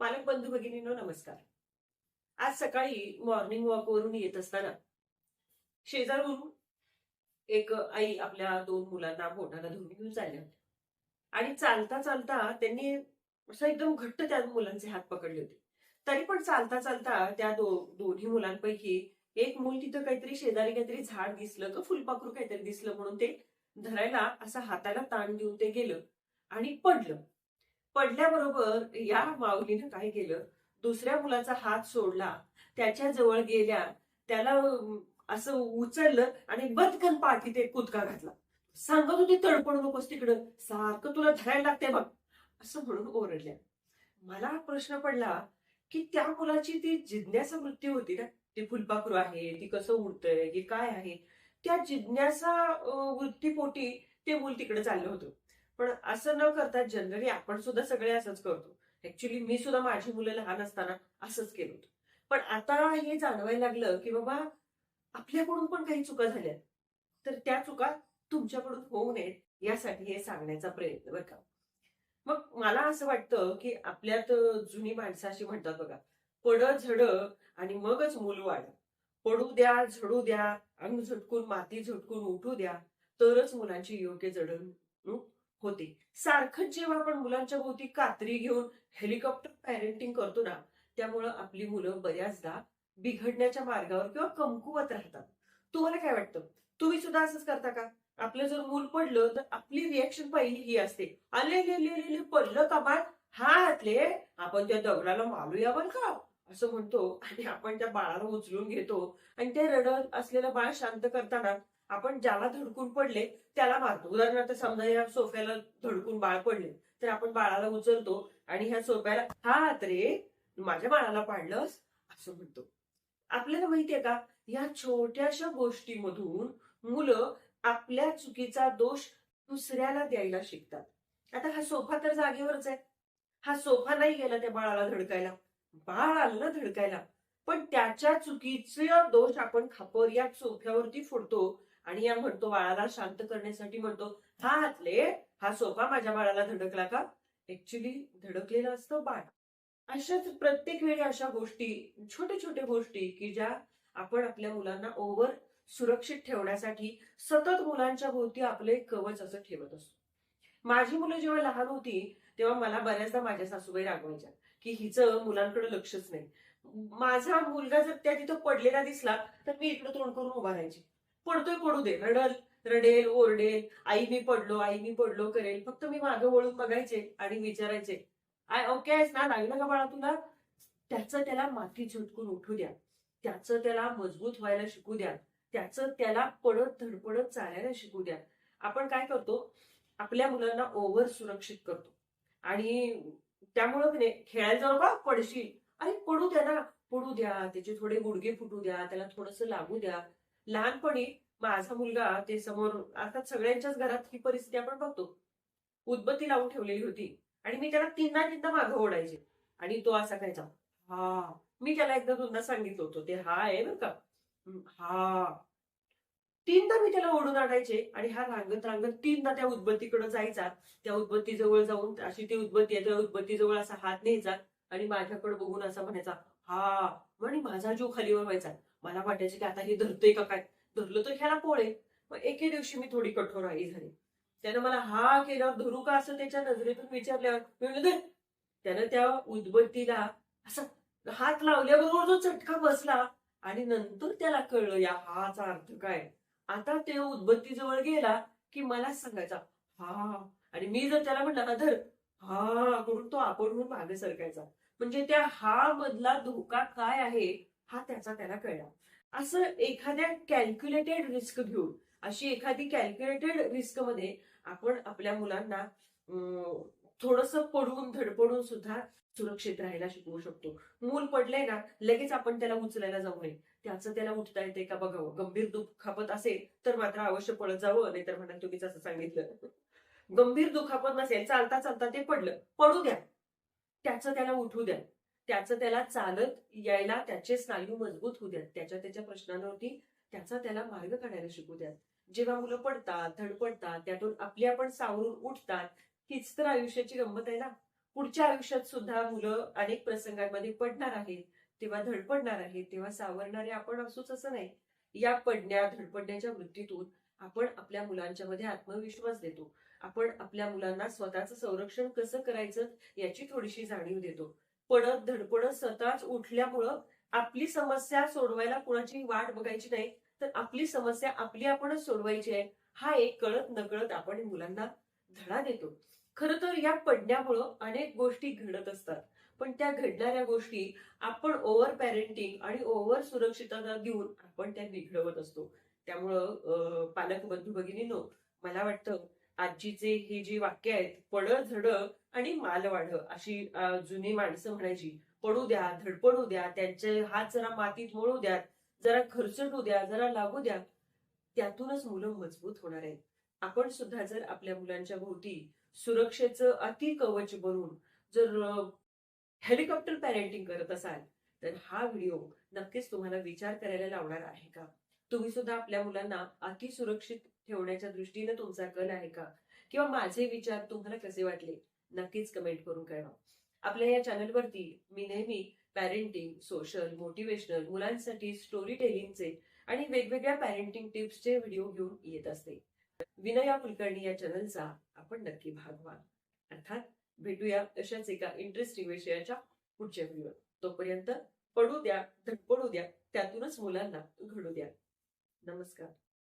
पालक बंधू भगिनींनो नमस्कार. आज सकाळी मॉर्निंग वॉक वरून येत असताना शेजारून एक आई आपल्या दोन मुलांना बोटाला धरून घेऊन चालल्या. होत्या आणि चालता चालता त्यांनी असं एकदम घट्ट त्या मुलांचे हात पकडले होते. तरी पण चालता चालता त्या दो दोन्ही मुलांपैकी एक मूल तिथं काहीतरी शेजारी काहीतरी झाड दिसलं का फुलपाखरू काहीतरी दिसलं म्हणून ते धरायला असं हाताला ताण देऊन ते गेलं आणि पडलं. पडल्याबरोबर या माऊलीनं काय केलं? दुसऱ्या मुलाचा हात सोडला. त्याच्याजवळ गेल्या. त्याला असं उचललं आणि बदकन पाठीत एक कुदका घातला. सांगत होती तडपण नकोस तिकडं. सारखं तुला धरायला लागते बघ. असं म्हणून ओरडल्या. मला प्रश्न पडला की त्या मुलाची ती जिज्ञासा वृत्ती होती ना? ती फुलपाखरू आहे ती कसं उडतंय की काय आहे? त्या जिज्ञासा वृत्तीपोटी ते मूल तिकडे चाललं होतं. पण असं न करता जनरली आपण सुद्धा सगळे असंच करतो. ऍक्च्युली मी सुद्धा माझी मुलं लहान असताना असंच केलं होतं. पण आता हे जाणवायला लागलं की बाबा आपल्याकडून पण काही चुका झाल्या. तर त्या चुका तुमच्याकडून होऊ नयेत यासाठी हे सांगण्याचा प्रयत्न बरं का. मग मला असं वाटतं की आपल्यात जुनी माणसं अशी म्हणतात बघा पड झड आणि मगच मूल वाढ. पडू द्या झडू द्या अंग झटकून माती झटकून उठू द्या तरच मुलांची योग्य जडण होते. सारखंच जेव्हा आपण मुलांच्या भोवती कात्री घेऊन हेलिकॉप्टर पॅरेंटिंग करतो ना त्यामुळं आपली मुलं बऱ्याचदा बिघडण्याच्या मार्गावर किंवा कमकुवत राहतात. तुम्हाला काय वाटतं? तुम्ही सुद्धा असंच करता का? आपलं जर मूल पडलं तर आपली रिॲक्शन पहिली ही असते. आले ले ले ले ले पडलं का बाळ हातले आपण त्या दगडाला मारूया बरं का? असं म्हणतो. आणि आपण त्या बाळाला उचलून घेतो. आणि ते रडत असलेलं बाळ शांत करताना आपण ज्याला धडकून पडले त्याला मारतो. उदाहरणार्थ समजा या सोफ्याला धडकून बाळ पडले तर आपण बाळाला उचलतो आणि ह्या सोफ्याला हात रे माझ्या बाळाला पाडलंस? असं म्हणतो. आपल्याला माहितीये का या छोट्याशा गोष्टीमधून मुलं आपल्या चुकीचा दोष दुसऱ्याला द्यायला शिकतात. आता हा सोफा तर जागेवरच आहे. हा सोफा नाही गेला त्या बाळाला धडकायला बाळ आलं ना धडकायला. पण त्याच्या चुकीचा दोष आपण खापर या सोफ्यावरती फोडतो आणि या म्हणतो बाळाला शांत करण्यासाठी म्हणतो हा हातले हा सोफा माझ्या बाळाला धडकला का? ऍक्च्युली धडकलेलं असतं बाळ. अशाच प्रत्येक वेळी अशा गोष्टी छोट्या छोट्या गोष्टी की ज्या आपण आपल्या मुलांना ओव्हर सुरक्षित ठेवण्यासाठी सतत मुलांच्या भोवती आपले कवच असं ठेवत असतो. माझी मुलं जेव्हा लहान होती तेव्हा मला बऱ्याचदा माझ्या सासूबाई रागवायच्या की हिचं मुलांकडे लक्षच नाही. माझा मुलगा जर त्या तिथं पडलेला दिसला तर मी इकडे तोंड करून उभा राहायची. पडतोय पडू दे. रडल रडेल ओरडेल. आई मी पडलो आई मी पडलो करेल. फक्त मी मागे वळून बघायचे आणि विचारायचे. आय ओके आहेस ना? लागलं का बाळा तुला? त्याचं त्याला माती झटकून उठू द्या. त्याचं त्याला मजबूत व्हायला शिकू द्या. त्याचं त्याला पडत धडपडत चालायला शिकू द्या. आपण काय करतो? आपल्या मुलांना ओव्हर सुरक्षित करतो. आणि त्यामुळं नाही खेळायला जाऊ का पडशील. अरे पडू द्या ना. पडू द्या. त्याचे थोडे गुडघे फुटू द्या. त्याला थोडस लागू द्या. लहानपणी माझा मुलगा ते समोर अर्थात सगळ्यांच्याच घरात ही परिस्थिती आपण बघतो. उदबत्ती लावून ठेवलेली होती आणि मी त्याला तीनदा तीनदा मागं ओढायचे आणि तो असा कायचा हा. मी त्याला एकदा दोनदा सांगितलं होतं ते हा आहे बरं का. हा. तीनदा मी त्याला ओढून आणायचे आणि हा रांगत रांगत तीनदा त्या उदबत्तीकडे जायचा. त्या उदबत्ती जवळ जाऊन अशी ती उदबत्ती आहे त्या उदबत्ती जवळ असा हात न्यायचा आणि माझ्याकडे बघून असा म्हणायचा हा. म्हणजे माझा जीव खाली व्हायचा मला वाटायचं की आता हे धरतोय का काय? धरलं तर ह्याला पोळे मग एके दिवशी मी थोडी कठोर आई झाली. त्यानं मला हा केल्यावर धरू का असं त्याच्या नजरेतून विचारल्यावर मी म्हणलं "धर." त्यानं त्या उदबत्तीला असा हात लावल्याबरोबर जो चटका बसला आणि नंतर त्याला कळलं या हाचा अर्थ काय? आता ते उदबत्ती जवळ गेला की मलाच सांगायचा हा. आणि मी जर त्याला म्हणलं अधर धर. हा करून तो आपण म्हणून मागे सरकायचा. म्हणजे त्या हा मधला धोका काय आहे? हा त्याचा त्याला कळला. असं एखाद्या कॅल्क्युलेटेड रिस्क घेऊन अशी एखादी कॅल्क्युलेटेड रिस्कमध्ये आपण आपल्या मुलांना थोडस पडून धडपडून सुद्धा सुरक्षित राहायला शिकवू शकतो. मूल पडलंय ना लगेच आपण त्याला उचलायला जाऊ नये. त्याचं त्याला उठता येते का बघावं. गंभीर दुखापत असेल तर मात्र अवश्य पळत जावं नाही तर म्हणा तुम्ही असं सांगितलं. गंभीर दुखापत नसेल चालता चालता ते पडलं. पडू द्या. त्याचं त्याला उठू द्या. त्याचं त्याला चालत यायला त्याचे स्नायू मजबूत होऊ द्यात. त्याच्या त्याच्या प्रश्नांवरती त्याचा त्याला मार्ग काढायला शिकू द्यात. जेव्हा मुलं पडतात धडपडतात त्यातून आपली आपण सावरून उठतात हीच तर आयुष्याची गंमत आहे ना. पुढच्या आयुष्यात सुद्धा मुलं अनेक प्रसंगांमध्ये पडणार आहेत. तेव्हा धडपडणार आहेत तेव्हा सावरणारे आपण असूच असं नाही. या पडण्या धडपडण्याच्या वृत्तीतून आपण आपल्या मुलांच्या मध्ये आत्मविश्वास देतो. आपण आपल्या मुलांना स्वतःचं संरक्षण कसं करायचं याची थोडीशी जाणीव देतो. पडत धडपडत स्वतःच उठल्यामुळं आपली समस्या सोडवायला कुणाची वाट बघायची नाही. तर आपली समस्या आपली आपणच सोडवायची आहे. हा एक कळत नकळत आपण मुलांना धडा देतो. खरं तर या पडण्यामुळं अनेक गोष्टी घडत असतात. पण त्या घडणाऱ्या गोष्टी आपण ओव्हर पॅरेंटिंग आणि ओव्हर सुरक्षितता देऊन आपण त्या बिघडवत असतो. त्यामुळं पालक बंधू भगिनीनो मला वाटतं आजीचे ही जी वाक्य आहेत पड झड आणि माल वाढ अशी जुनी माणसं म्हणायची. पडू द्या धडपडू द्या त्यांचे हात जरा मातीत मोळू द्या जरा खर्चटू द्या जरा लागू द्या. त्यातूनच मुलं मजबूत होणार आहेत. आपण सुद्धा जर आपल्या मुलांच्या भोवती सुरक्षेचं अति कवच बनून जर हेलिकॉप्टर पॅरेंटिंग करत असाल तर हा व्हिडिओ नक्कीच तुम्हाला विचार करायला लावणार आहे का? तुम्ही सुद्धा आपल्या मुलांना अति सुरक्षित ठेवण्याच्या दृष्टीने तुमचा कल आहे का? किंवा माझे विचार तुम्हाला कसे वाटले? नक्कीच कमेंट करून कळवा. आपल्या या चॅनलवरती मी नेहमी पॅरेंटिंग सोशल मोटिवेशनल मुलांसाठी स्टोरी टेलिंगचे आणि वेगवेगळ्या पॅरेंटिंग टिप्सचे व्हिडिओ घेऊन येत असते. विनया कुलकर्णी या चॅनलचा आपण नक्की भाग व्हा. अर्थात भेटूया अशाच एका इंटरेस्टिंग विषयाच्या पुढच्या व्हिडिओ तोपर्यंत पडू द्या धडपडू द्या त्यातूनच मुलांना घडू द्या. नमस्कार.